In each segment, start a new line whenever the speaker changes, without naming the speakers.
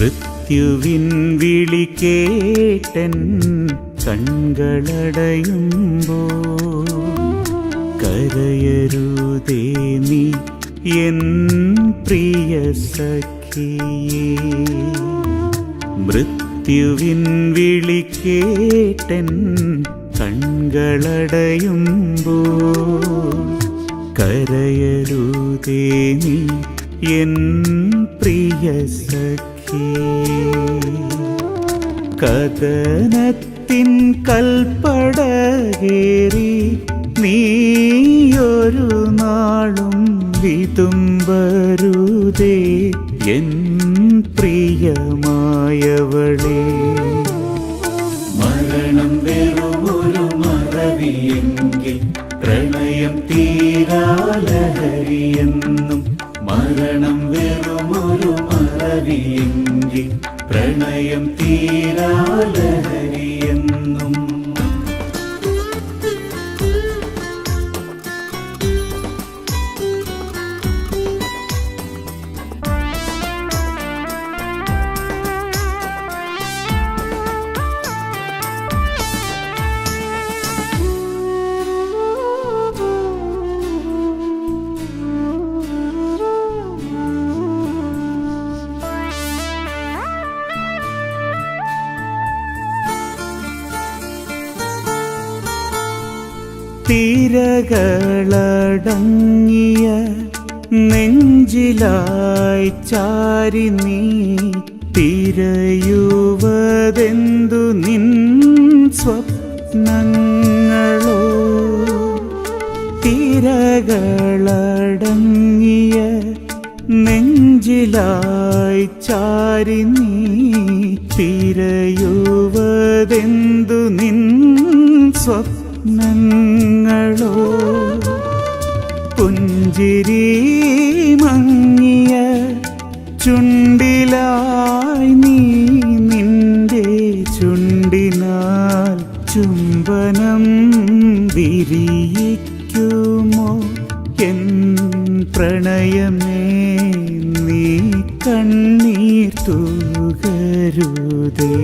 മൃത്യുവിൻ വിളി കേട്ടൻ കൺകളടയുമ്പോ കരയരുതേ നീ പ്രിയ സഖിയേ. മൃത്യുവിൻ വിളി കേട്ടൻ കൺകളടയുമ്പോ കരയരുതേ നീ എൻ പ്രിയ സഖിയേ കഥനത്തിൻ കൽപ്പടകേറി നീയൊരു നാളും വിതുമ്പരുതേ. എൻ പ്രിയമായവളേ. മരണം വെറുമൊരു മറവിയെങ്കിൽ പ്രണയം തീരാലഹരിയെന്നും തിരകളടങ്ങിയ നെഞ്ചിലായി ചാരി നീ തിരയുവതെന്തു നിൻ സ്വപ്നങ്ങളോ? തിരകളടങ്ങിയ നെഞ്ചിലായി ചാരി നീ തിരയുവതെന്തു നിൻ സ്വപ്നങ്ങളോ പുഞ്ചിരി മങ്ങിയ ചുണ്ടിലായി നീ നിന്റെ ചുണ്ടിനാൽ ചുംബനം വിരിയിക്കുമോ? എൻ പ്രണയമേ നീ കണ്ണീർ തൂകരുതേ.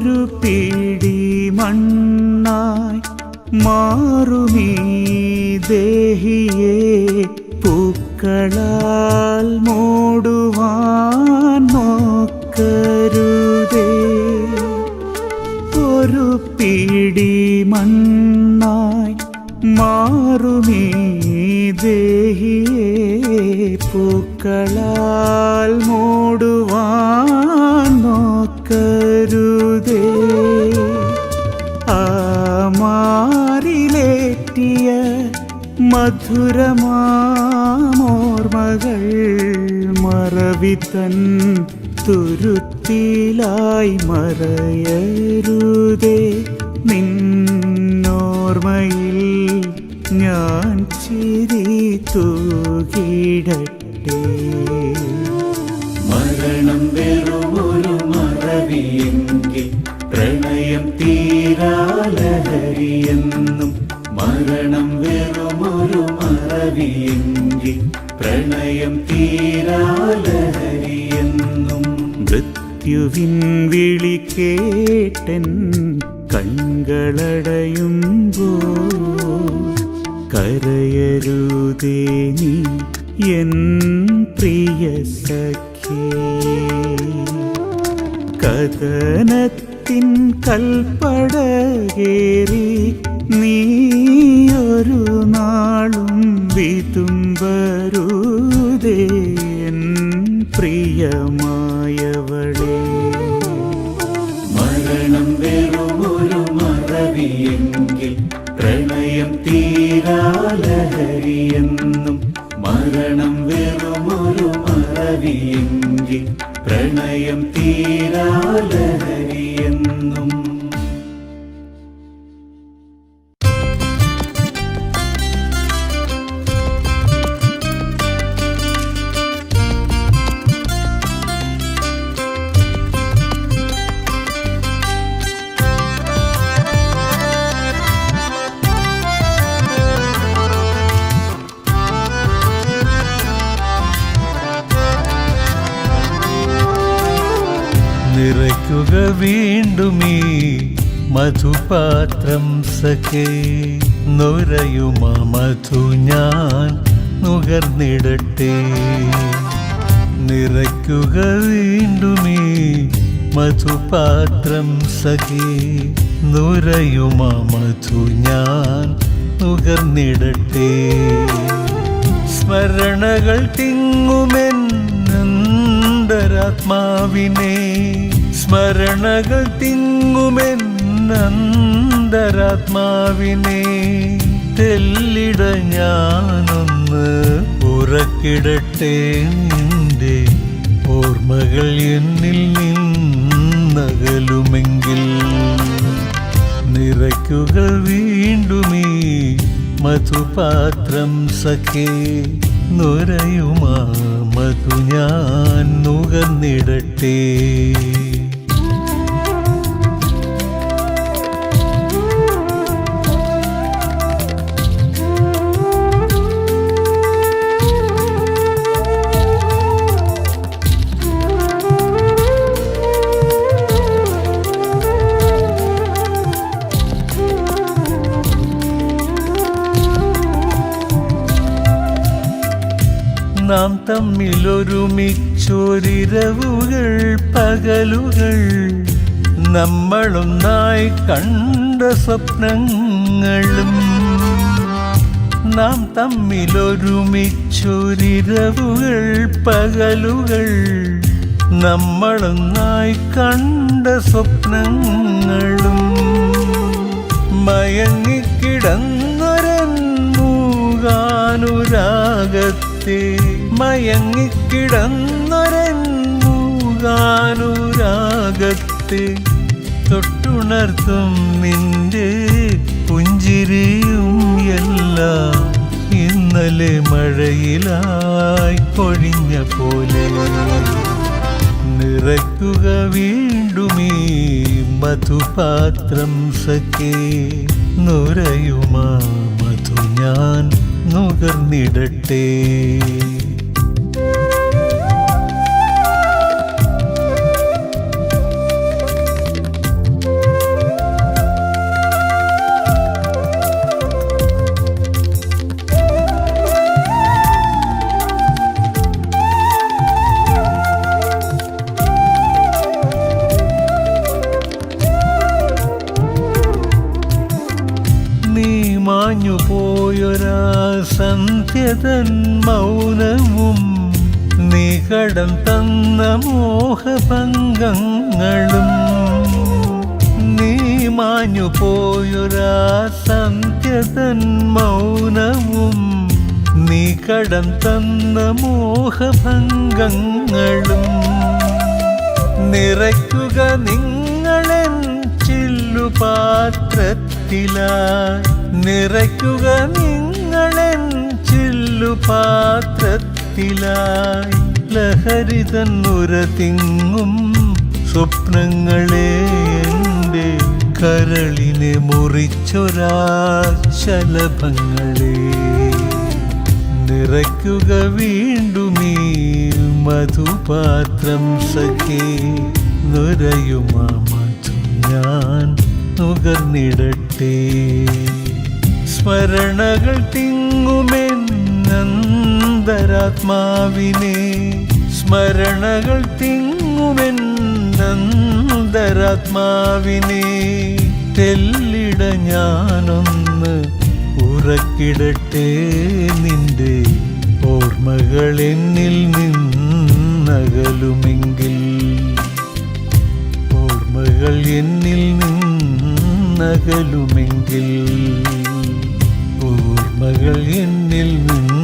ഒരു പിടി മണ്ണായി മാറുമീ ദേഹിയെ പൂക്കളാൽ മൂടുവാൻ നോക്കരുതേ. ഒരു പിടി മണ്ണായി മാറുമീ ദേഹിയെ പൂക്കളാൽ മൂടുവാൻ നോക്കരുതേ ആമാറിലേറ്റിയ മാറിലേറ്റിയ മധുരമാമോർമകൾ മറവിത്തൻ തുരുത്തിലായി മറയരുതേ. നിന്നോർമ്മയിൽ ഞാൻ ചിരി തൂകിടട്ടെ കരങ്ങളടയുമ്പോ കരയരുതേ നീ എൻ പ്രിയ സഖേ. കഥനത്തിൻ കൽപ്പടകേറി ഒരു നാളും വിതും വരുതേ പ്രിയമാ. തീരാലഹരിയെന്നും മരണം വെറുമൊരു മറവിയെങ്കിൽ പ്രണയം തീരാലഹരിയെന്നും
നിറയ്ക്കുക വീണ്ടുമീ മധുപാത്രം സഖേ. നുരയുമ മധു ഞാൻ നുകർന്നിടട്ടെ. നിറയ്ക്കുക വീണ്ടുമീ മധുപാത്രം സഖേ. നുരയുമ മധു ഞാൻ നുകർന്നിടട്ടെ. സ്മരണകൾ തിങ്ങുമെന്നന്തരാത്മാവിനെ. സ്മരണകൾ തിങ്ങുമെന്നന്തരാത്മാവിനെ തെല്ലിട ഞാനൊന്ന് ഉറക്കിടട്ടെ നിന്റെ ഓർമ്മകൾ എന്നിൽ നിന്നകലുമെങ്കിൽ നിറയ്ക്കുക വീണ്ടുമീ മധുപാത്രം സഖേ നുരയുമാ മധു ഞാൻ നുകർന്നിടട്ടെ നാം തമ്മിലൊരുമിച്ചൊരിരവുകൾ പകലുകൾ. നമ്മളൊന്നായി കണ്ട സ്വപ്നങ്ങളും. നാം തമ്മിലൊരുമിച്ചൊരിരവുകൾ പകലുകൾ. നമ്മളൊന്നായി കണ്ട സ്വപ്നങ്ങളും. മയങ്ങിക്കിടന്നൊരൻ മൂകാനുരാഗത്തെ മയങ്ങിക്കിടന്നൊരൻ മൂകാനുരാഗത്തെ തൊട്ടുണർത്തും നിന്റെ പുഞ്ചിരിയും എല്ലാം ഇന്നലെ മഴയിലായി പൊഴിഞ്ഞ പോലെ. നിറയ്ക്കുക വീണ്ടുമീ മധുപാത്രം സഖേ. നുരയുമാ മധു ഞാൻ നുകർന്നിടട്ടെ. തന്ന മോഹഭംഗങ്ങളും നീ മാഞ്ഞു പോയൊരാ സന്ധ്യതൻ മൗനവും നീ കടം തന്ന മോഹഭംഗങ്ങളും നിറയ്ക്കുക നിങ്ങളെൻ ചില്ലുപാത്രത്തില. നിറയ്ക്കുക നിങ്ങളെൻ ചില്ലുപാത്രത്തിലായി. ലഹരി തന്നുര തിങ്ങും സ്വപ്നങ്ങളെ എന്റെ കരളിനെ മുറിച്ചൊരാ ശലഭങ്ങളെ നിറയ്ക്കുക വീണ്ടുമീ മധുപാത്രം സഖേ. നുരയുമാ ഞാൻ നുകർന്നിടട്ടെ. സ്മരണകൾ തിങ്ങുമെന്നന്തരാത്മാവിനെ സ്മരണകൾ തിങ്ങുമെന്നന്തരാത്മാവിനെ തെല്ലിട ഞാനൊന്ന് ഉറക്കിടട്ടെ നിന്റെ ഓർമ്മകൾ എന്നിൽ നിന്നകലുമെങ്കിൽ. ഓർമ്മകൾ എന്നിൽ നിന്നകലുമെങ്കിൽ. ഓർമ്മ ഓർമ്മകൾ എന്നിൽ നിന്നകലുമെങ്കിൽ